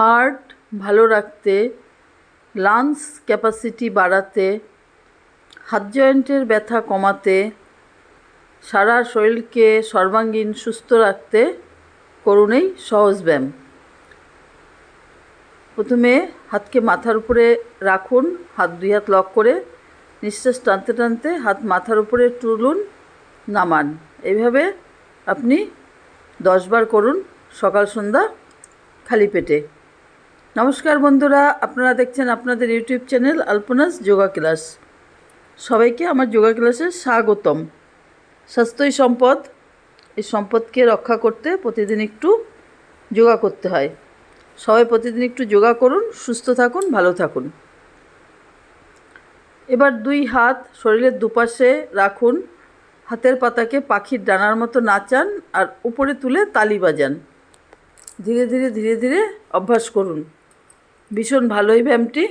Heart ভালো রাখতে, lungs capacity বাড়াতে, হাত জয়েন্টের ব্যথা কমাতে, সারা শরীরকে সর্বাঙ্গীন সুস্থ রাখতে করুন এই সহজ ব্যায়াম। প্রথমে হাতকে মাথার উপরে রাখুন, হাত দুই হাত লক করে, নিঃশ্বাস টানতে টানতে হাত মাথার উপরে তুলুন, নামান। এইভাবে আপনি দশবার করুন সকাল, সন্ধ্যা, খালি পেটে। নমস্কার বন্ধুরা, আপনারা দেখছেন আপনাদের ইউটিউব চ্যানেল আলপনাস যোগা ক্লাস। সবাইকে আমার যোগা ক্লাসে স্বাগতম। স্বাস্থ্যই সম্পদ, এই সম্পদকে রক্ষা করতে প্রতিদিন একটু যোগা করতে হয়। সবাই প্রতিদিন একটু যোগা করুন, সুস্থ থাকুন, ভালো থাকুন। এবার দুই হাত শরীরের দুপাশে রাখুন, হাতের পাতাকে পাখির ডানার মতো নাচান আর উপরে তুলে তালি বাজান। ধীরে ধীরে ধীরে ধীরে অভ্যাস করুন। ভীষণ ভালোই ব্যায়ামটি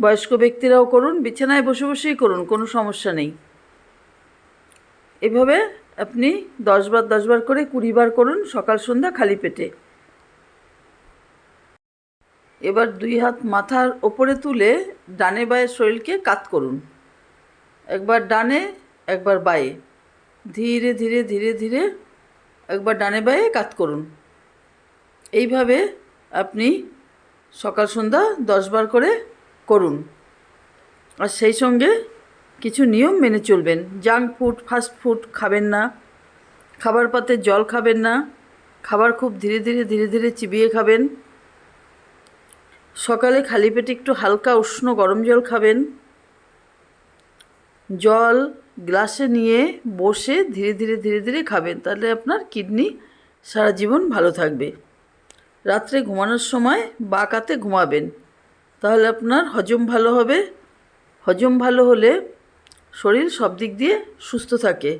বয়স্ক ব্যক্তিরাও করুন, বিছানায় বসে বসেই করুন, কোনো সমস্যা নেই। এভাবে আপনি দশবার দশবার করে কুড়িবার করুন, সকাল, সন্ধ্যা খালি পেটে। এবার দুই হাত মাথার ওপরে তুলে ডানে বায়ে শরীরকে কাত করুন। একবার ডানে, একবার বায়ে। ধীরে ধীরে ধীরে ধীরে একবার ডানে বায়ে কাত করুন। এইভাবে আপনি সকাল সন্ধ্যা দশবার করে করুন। আর সেই সঙ্গে কিছু নিয়ম মেনে চলবেন। জাঙ্ক ফুড, ফাস্ট ফুড খাবেন না, খাবার পাতে জল খাবেন না, খাবার খুব ধীরে ধীরে ধীরে ধীরে চিবিয়ে খাবেন। সকালে খালি পেটে একটু হালকা উষ্ণ গরম জল খাবেন। জল গ্লাসে নিয়ে বসে ধীরে ধীরে ধীরে ধীরে খাবেন। তাহলে আপনার কিডনি সারা জীবন ভালো থাকবে। রাত্রে ঘুমানোর সময় বাঁকাতে ঘুমাবেন। তাহলে আপনার হজম ভালো হবে। হজম ভালো হলে শরীর সব দিক দিয়ে সুস্থ থাকে।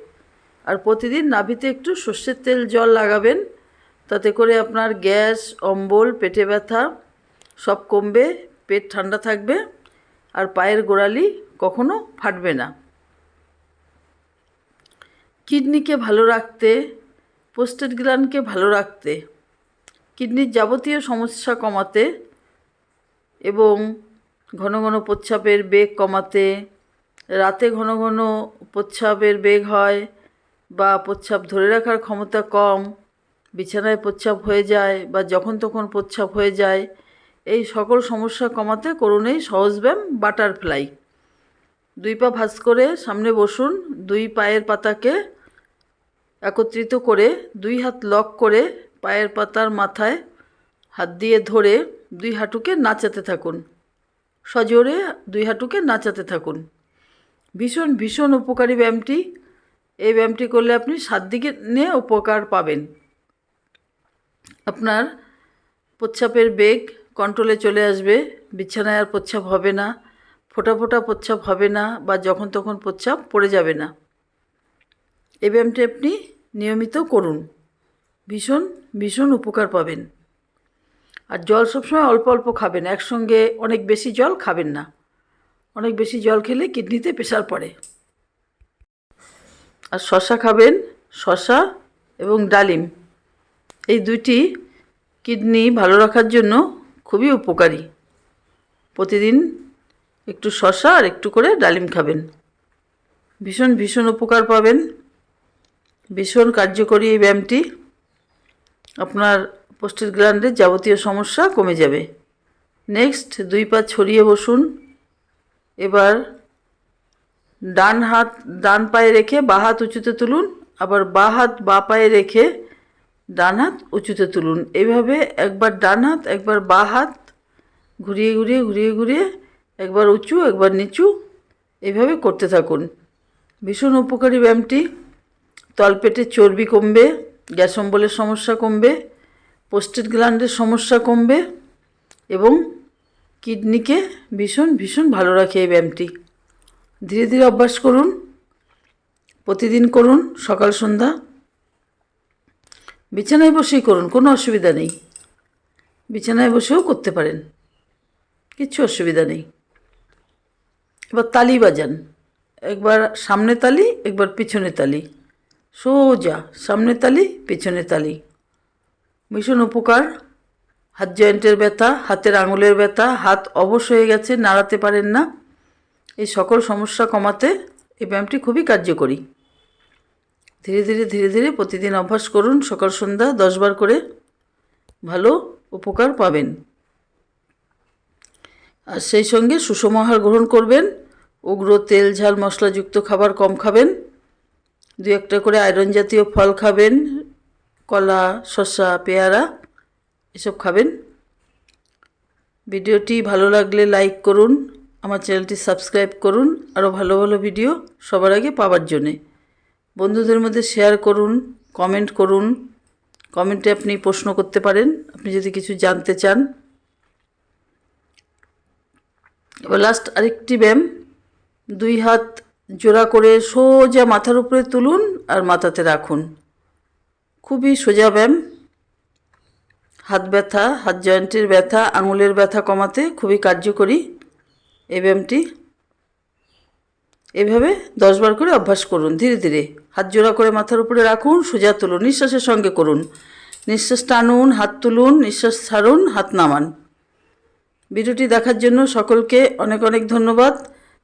আর প্রতিদিন নাভিতে একটু সর্ষের তেল, জল লাগাবেন। তাতে করে আপনার গ্যাস, অম্বল, পেটে ব্যথা সব কমবে, পেট ঠান্ডা থাকবে আর পায়ের গোড়ালি কখনো ফাটবে না। কিডনিকে ভালো রাখতে পোস্টেড গ্ল্যান্ডকে ভালো রাখতে কিডনির যাবতীয় সমস্যা কমাতে এবং ঘন ঘন প্রচ্ছাপের বেগ কমাতে, রাতে ঘন ঘন প্রচ্ছাপের বেগ হয় বা প্রচ্ছাপ ধরে রাখার ক্ষমতা কম, বিছানায় প্রচ্ছাপ হয়ে যায় বা যখন তখন প্রচ্ছাপ হয়ে যায়, এই সকল সমস্যা কমাতে করুন এই সহজ ব্যায়াম বাটারফ্লাই। দুই পা ভাঁজ করে সামনে বসুন, দুই পায়ের পাতাকে একত্রিত করে, দুই হাত লক করে পায়ের পাতার মাথায় হাত দিয়ে ধরে দুই হাঁটুকে নাচাতে থাকুন। সজোরে দুই হাঁটুকে নাচাতে থাকুন। ভীষণ ভীষণ উপকারী ব্যায়ামটি। এই ব্যায়ামটি করলে আপনি সাত দিকে নিয়ে উপকার পাবেন। আপনার প্রচ্ছাপের বেগ কন্ট্রোলে চলে আসবে। বিছানায় আর প্রচ্ছাপ হবে না। ফোটা ফোটা প্রচ্ছাপ হবে না বা যখন তখন প্রচ্ছাপ পড়ে যাবে না। এই ব্যায়ামটি আপনি নিয়মিত করুন। ভীষণ ভীষণ উপকার পাবেন। আর জল সবসময় অল্প অল্প খাবেন, একসঙ্গে অনেক বেশি জল খাবেন না। অনেক বেশি জল খেলে কিডনিতে প্রেশার পড়ে। আর শশা খাবেন শশা এবং ডালিম। এই দুইটি কিডনি ভালো রাখার জন্য খুবই উপকারী। প্রতিদিন একটু শশা আর একটু করে ডালিম খাবেন। ভীষণ ভীষণ উপকার পাবেন। ভীষণ কার্যকরী এই ব্যায়ামটি। আপনার পোস্টের গ্ল্যান্ডের যাবতীয় সমস্যা কমে যাবে। নেক্সট দুই পা ছড়িয়ে বসুন। এবার ডান হাত, ডান পায়ে রেখে বা হাত উঁচুতে তুলুন। আবার বা হাত বা পায়ে রেখে ডান হাত উঁচুতে তুলুন। এভাবে একবার ডান হাত, একবার বা হাত, ঘুরিয়ে ঘুরিয়ে ঘুরিয়ে ঘুরিয়ে, একবার উঁচু, একবার নিচু, এভাবে করতে থাকুন। ভীষণ উপকারী ব্যায়ামটি। তলপেটে চর্বি কমবে। গ্যাস অম্বলের সমস্যা কমবে, পোস্টেড গ্ল্যান্ডের সমস্যা কমবে এবং কিডনিকে ভীষণ ভীষণ ভালো রাখে এই ব্যায়ামটি। ধীরে ধীরে অভ্যাস করুন, প্রতিদিন করুন, সকাল, সন্ধ্যা। বিছানায় বসেই করুন, কোনো অসুবিধা নেই। বিছানায় বসেও করতে পারেন কিচ্ছু অসুবিধা নেই। এবার তালি বাজান, একবার সামনে তালি, একবার পিছনে তালি। সোজা, সামনে তালি, পেছনে তালি। ভীষণ উপকার। হাত জয়েন্টের ব্যথা, হাতের আঙুলের ব্যথা, হাত অবশ হয়ে গেছে, নাড়াতে পারেন না। এই সকল সমস্যা কমাতে এই ব্যায়ামটি খুবই কার্যকরী। ধীরে ধীরে ধীরে ধীরে প্রতিদিন অভ্যাস করুন, সকাল, সন্ধ্যা দশবার করে ভালো উপকার পাবেন। আর সেই সঙ্গে সুষম আহার গ্রহণ করবেন। উগ্র তেল, ঝাল, মশলাযুক্ত খাবার কম খাবেন। দু একটা করে আয়রন জাতীয় ফল খাবেন, কলা, শসা, পেয়ারা, এসব খাবেন। ভিডিওটি ভালো লাগলে লাইক করুন, আমার চ্যানেলটি সাবস্ক্রাইব করুন, আরও ভালো ভালো ভিডিও সবার আগে পাওয়ার জন্যে। বন্ধুদের মধ্যে শেয়ার করুন কমেন্ট করুন কমেন্টে আপনি প্রশ্ন করতে পারেন, আপনি যদি কিছু জানতে চান। এবার লাস্ট আরেকটি ব্যায়াম, দুই হাত জোড়া করে সোজা মাথার উপরে তুলুন আর মাথাতে রাখুন। খুবই সোজা ব্যায়াম। হাত ব্যথা, হাত জয়েন্টের ব্যথা, আঙুলের ব্যথা কমাতে খুবই কার্যকরী এই ব্যায়ামটি। এভাবে দশবার করে অভ্যাস করুন ধীরে ধীরে। হাত জোড়া করে মাথার উপরে রাখুন, সোজা তুলুন, নিঃশ্বাসের সঙ্গে করুন। নিঃশ্বাস টানুন, হাত তুলুন, নিঃশ্বাস ছাড়ুন, হাত নামান। ভিডিওটি দেখার জন্য সকলকে অনেক অনেক ধন্যবাদ।